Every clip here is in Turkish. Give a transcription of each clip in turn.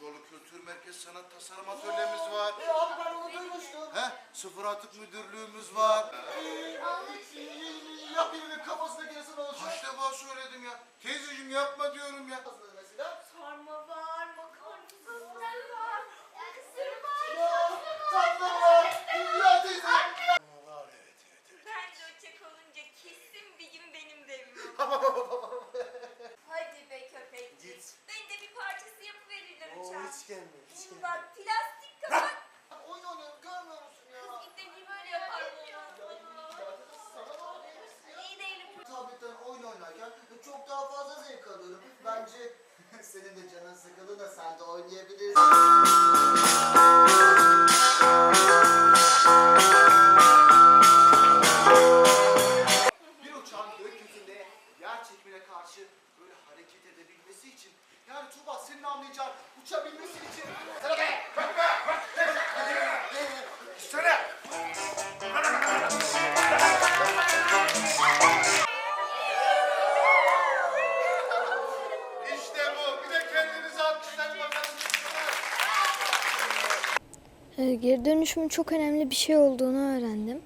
Gelişoğlu Kültür Merkez Sanat Tasarım Atölyemiz var. E abi ben onu duymuştum. He? Sıfır atık müdürlüğümüz var. Ya birinin kafasına gelirse ne olacak? Kaç defa söyledim ya. Teyzeciğim yapma diyorum ya. Mesela. Sarma var, makarna var, kısır var. Tatlı var. Ya teyze. Ben de uçak olunca kesin bir gün benim de evim olur. Hadi be köpekçik. Git. Ben de bir parçası yapıverirler Oo uçağa. hiç gelmiyor. Hiç Şimdi gelmiyor. bak plastik kapak. Oyun oynuyorum görmüyor musun ya? İstediği böyle yapar? İyi değilim. Tabletten oyun oynarken çok daha fazla zevk alıyorum. Bence senin de canın sıkıldı da sen de oynayabilirsin. Bir uçağın gökyüzünde yer çekimine karşı böyle hareket edebilmesi için Tuba senin anlayacağın uçabilmesi için İşte bu. Bir de kendinizi alkışlayın bakalım. Ee, Geri dönüşümün çok önemli bir şey olduğunu öğrendim.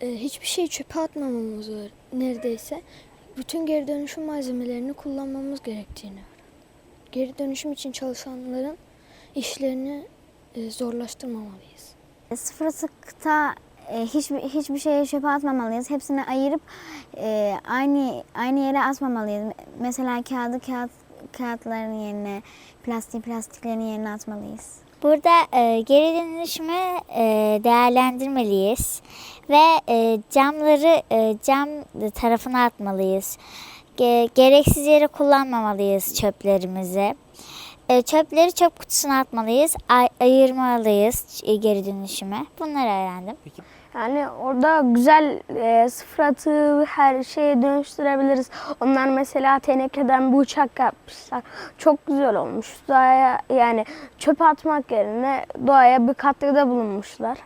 Ee, Hiçbir şeyi çöpe atmamamız var neredeyse. Bütün geri dönüşüm malzemelerini kullanmamız gerektiğini öğrendim. Geri dönüşüm için çalışanların işlerini e, zorlaştırmamalıyız. Sıfır atıkta e, hiçbir hiçbir şeye çöpe atmamalıyız. Hepsini ayırıp e, aynı aynı yere atmamalıyız. Mesela kağıdı kağıt kağıtların yerine, plastiği plastiklerin yerine atmalıyız. Burada e, geri dönüşümü e, değerlendirmeliyiz ve e, camları e, cam tarafına atmalıyız. Ge- gereksiz yere kullanmamalıyız çöplerimizi. E, çöpleri çöp kutusuna atmalıyız, ay- ayırmalıyız e, geri dönüşümü. Bunları öğrendim. Yani orada güzel e, sıfır atığı her şeye dönüştürebiliriz. Onlar mesela tenekeden bir uçak yapmışlar. Çok güzel olmuş. Doğaya yani çöp atmak yerine doğaya bir katkıda bulunmuşlar.